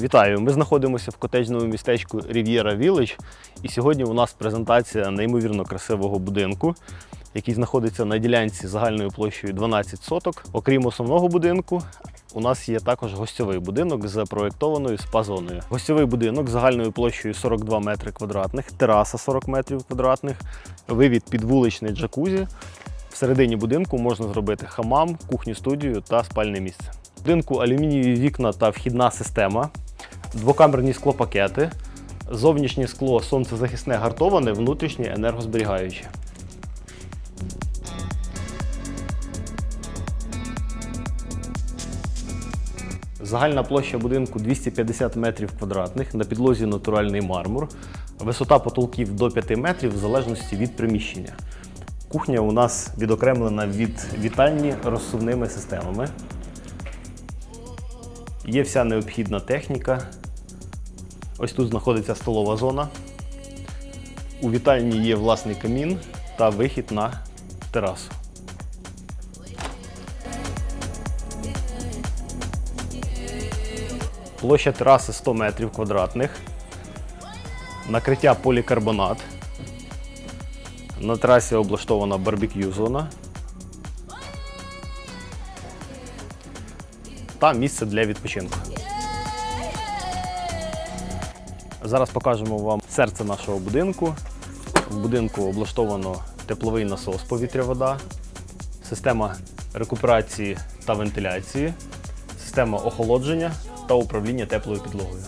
Вітаю! Ми знаходимося в котеджному містечку Riviera Village. І сьогодні у нас презентація неймовірно красивого будинку, який знаходиться на ділянці загальною площею 12 соток. Окрім основного будинку, у нас є також гостьовий будинок з запроєктованою спа-зоною. Гостьовий будинок загальною площею 42 метри квадратних, тераса 40 метрів квадратних, вивід під вуличний джакузі. Всередині будинку можна зробити хамам, кухню студію та спальне місце. В будинку алюмінієві вікна та вхідна система, двокамерні склопакети, зовнішнє скло сонцезахисне гартоване, внутрішнє енергозберігаюче. Загальна площа будинку 250 метрів квадратних, на підлозі натуральний мармур. Висота потолків до 5 метрів в залежності від приміщення. Кухня у нас відокремлена від вітальні розсувними системами. Є вся необхідна техніка. Ось тут знаходиться столова зона. У вітальні є власний камін та вихід на терасу. Площа тераси 100 метрів квадратних. Накриття полікарбонат. На терасі облаштована барбекю зона. Та місце для відпочинку. Зараз покажемо вам серце нашого будинку. В будинку облаштовано тепловий насос повітря-вода, система рекуперації та вентиляції, система охолодження та управління теплою підлогою.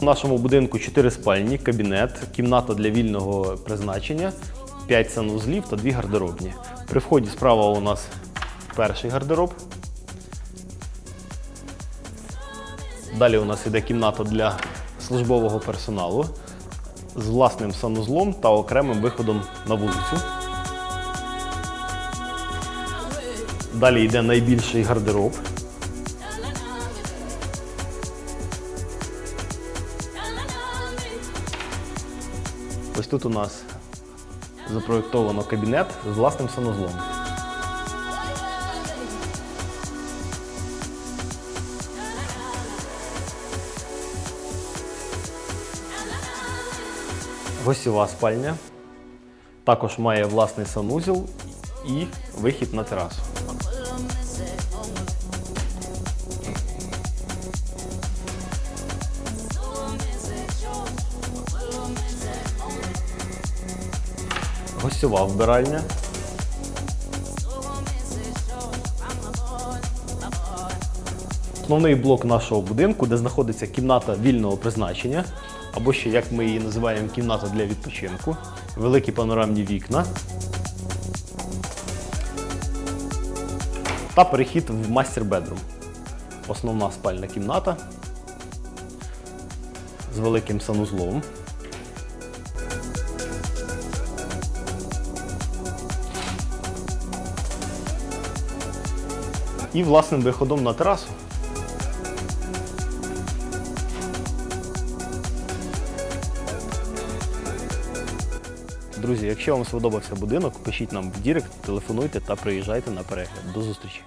У нашому будинку 4 спальні, кабінет, кімната для вільного призначення, 5 санузлів та 2 гардеробні. При вході справа у нас перший гардероб. Далі у нас іде кімната для службового персоналу з власним санузлом та окремим виходом на вулицю. Далі йде найбільший гардероб. Ось тут у нас запроєктовано кабінет з власним санузлом. Гостєва спальня. Також має власний санузел і вихід на терасу. Гостьова вбиральня. Основний блок нашого будинку, де знаходиться кімната вільного призначення, або ще, як ми її називаємо, кімната для відпочинку, великі панорамні вікна. Та перехід в мастер-бедрум. Основна спальна кімната з великим санузлом. і власним виходом на терасу. Друзі, якщо вам сподобався будинок, пишіть нам в Дірект, телефонуйте та приїжджайте на перегляд. До зустрічі!